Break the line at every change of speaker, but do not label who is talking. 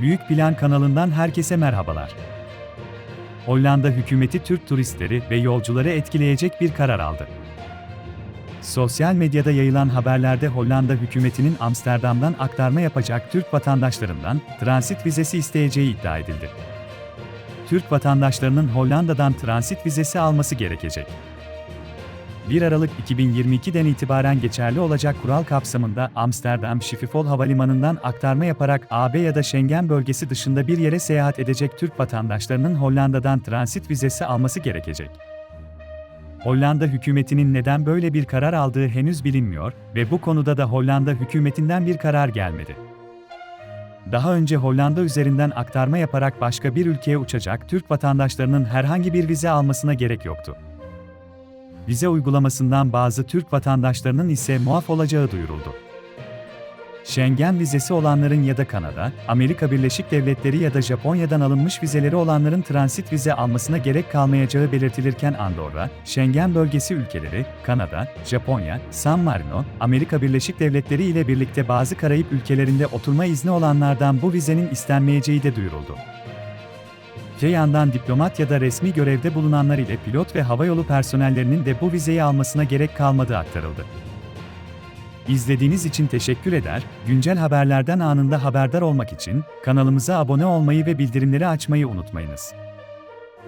Büyük Plan kanalından herkese merhabalar. Hollanda hükümeti Türk turistleri ve yolcuları etkileyecek bir karar aldı. Sosyal medyada yayılan haberlerde Hollanda hükümetinin Amsterdam'dan aktarma yapacak Türk vatandaşlarından transit vizesi isteyeceği iddia edildi. Türk vatandaşlarının Hollanda'dan transit vizesi alması gerekecek. 1 Aralık 2022'den itibaren geçerli olacak kural kapsamında Amsterdam Schiphol Havalimanı'ndan aktarma yaparak AB ya da Schengen bölgesi dışında bir yere seyahat edecek Türk vatandaşlarının Hollanda'dan transit vizesi alması gerekecek. Hollanda hükümetinin neden böyle bir karar aldığı henüz bilinmiyor ve bu konuda da Hollanda hükümetinden bir karar gelmedi. Daha önce Hollanda üzerinden aktarma yaparak başka bir ülkeye uçacak Türk vatandaşlarının herhangi bir vize almasına gerek yoktu. Vize uygulamasından bazı Türk vatandaşlarının ise muaf olacağı duyuruldu. Schengen vizesi olanların ya da Kanada, Amerika Birleşik Devletleri ya da Japonya'dan alınmış vizeleri olanların transit vize almasına gerek kalmayacağı belirtilirken Andorra, Schengen bölgesi ülkeleri, Kanada, Japonya, San Marino, Amerika Birleşik Devletleri ile birlikte bazı Karayip ülkelerinde oturma izni olanlardan bu vizenin istenmeyeceği de duyuruldu. Öte yandan diplomat ya da resmi görevde bulunanlar ile pilot ve havayolu personellerinin de bu vizeyi almasına gerek kalmadığı aktarıldı. İzlediğiniz için teşekkür eder, güncel haberlerden anında haberdar olmak için kanalımıza abone olmayı ve bildirimleri açmayı unutmayınız.